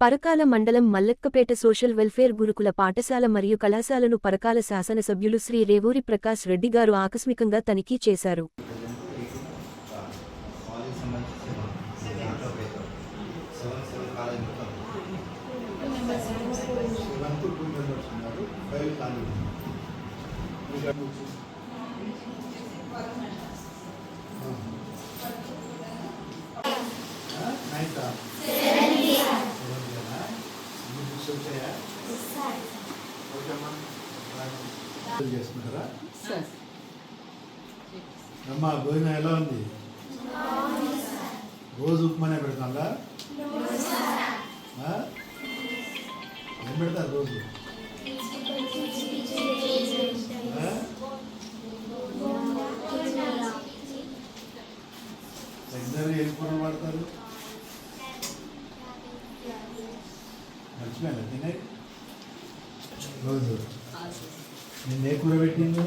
పరకాల మండలం మల్లక్కపేట social welfare గురుకుల పాఠశాల మరియు కళాశాలను పరకాల శాసనసభ్యులు శ్రీ రేవూరి ప్రకాష్ రెడ్డి గారు ఆకస్మికంగా తనిఖీ చేశారు. కాలేజ్ వచ్చాయా. చేసుకుంటారా అమ్మా భోజనం ఎలా ఉంది? రోజు ఉప్మానే పెడతాందా? ఏం పెడతారు రోజు? రెగ్యులర్ ఏం కూర వాడతారు? మర్చిపోయాను తినే రోజు. నేను ఏ కూర పెట్టిండు?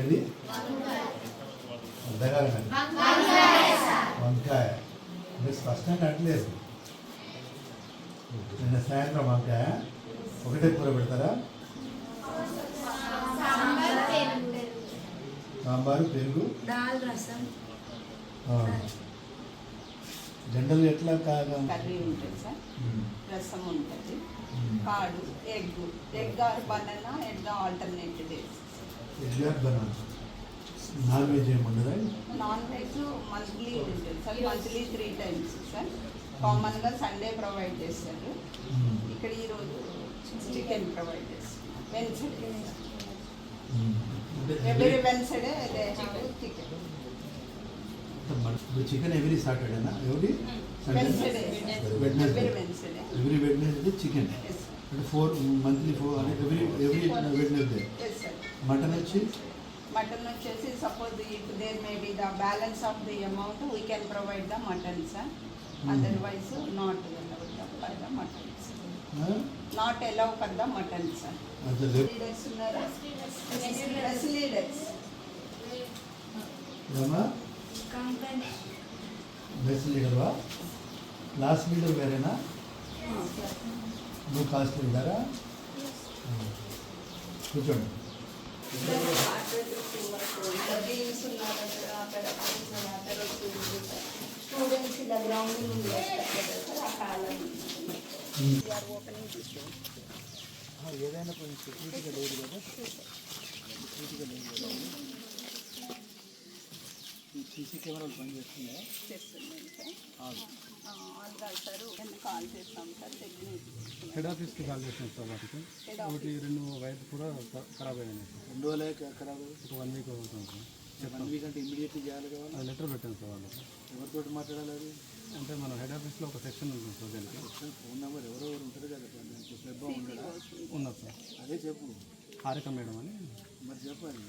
ఏది అర్థకాలం వంకాయ. మీరు స్పష్టంగా అంటలేదు. నిన్న సాయంత్రం వంకాయ. ఒకటే కూర పెడతారా? సాంబారు పెరుగు. దాల్ రసం. జనరల్ ఎట్లా కర్రీ ఉంటుంది సార్. రసం ఉంటుంది. కాడు egg. Egg or banana egg alternate days exact banana? Non veg ఏమి ఉండదా? నాన్ వెజ్ మంత్లీ ఉంటుంది sir. Monthly three times sir. కామన్గా సండే ప్రొవైడ్ చేస్తారు. ఇక్కడ ఈరోజు చికెన్ ప్రొవైడ్ చేస్తారు వెన్స్డే వెన్స్డే అంటే మన- ఇప్పుడు chicken every సాటర్డేనా every Wednesday Wednesday every Wednesday chicken అంటే ఫోర్ మంత్లీ ఫోర్ అంటే ఎవ్రీ ఎవ్రీ వెడ్నెస్డే మటన్ వచ్చి? మటన్ వచ్చేసి suppose if there may be the balance of the amount we can provide the mutton sir otherwise not for the mutton not allow for the mutton sir leaders ఉన్నారా press leaders ఏమా best లీడర్వా class leader వేరేనా నువ్వు class లీడరా కూర్చోండి deans ఉన్నారు అక్కడ అక్కడ students ఇలా grounding చేస్తారు sir ఆ కాలం ఓపెనింగ్ ఏదైనా కొంచెం సెక్యూరిటీగా లేదు కదా సీసీ కెమెరాలు పనిచేస్తున్నాయా చేస్తున్నాం సార్. ఆల్ కాదు సార్ కాల్ చేస్తాం సార్. టెక్నిక్. హెడ్ ఆఫీస్కి కాల్ చేసాం సార్ వాటికి. ఒకటి రెండు వైర్లు కూడా ఖరాబ్ అయినాయి సార్. రెండు వేలే ఖరాబ్ ఒక వన్ వీక్ అవుతుంది సార్. వన్ వీక్ అంటే ఇమీడియట్లీ చేయాలి కదా లెటర్ పెట్టాను సార్ వాళ్ళకి. ఎవరితోటి మాట్లాడాలి అది? అంటే మన హెడ్ ఆఫీస్లో ఒక సెక్షన్ ఉంటుంది సార్ దానికి. ఫోన్ నెంబర్ ఎవరో ఎవరు ఉంటారు కదా దానికి. క్లబ్ ఉన్నది సార్. అదే చెప్పు. హారిక మేడం అని. మరి చెప్పాలి.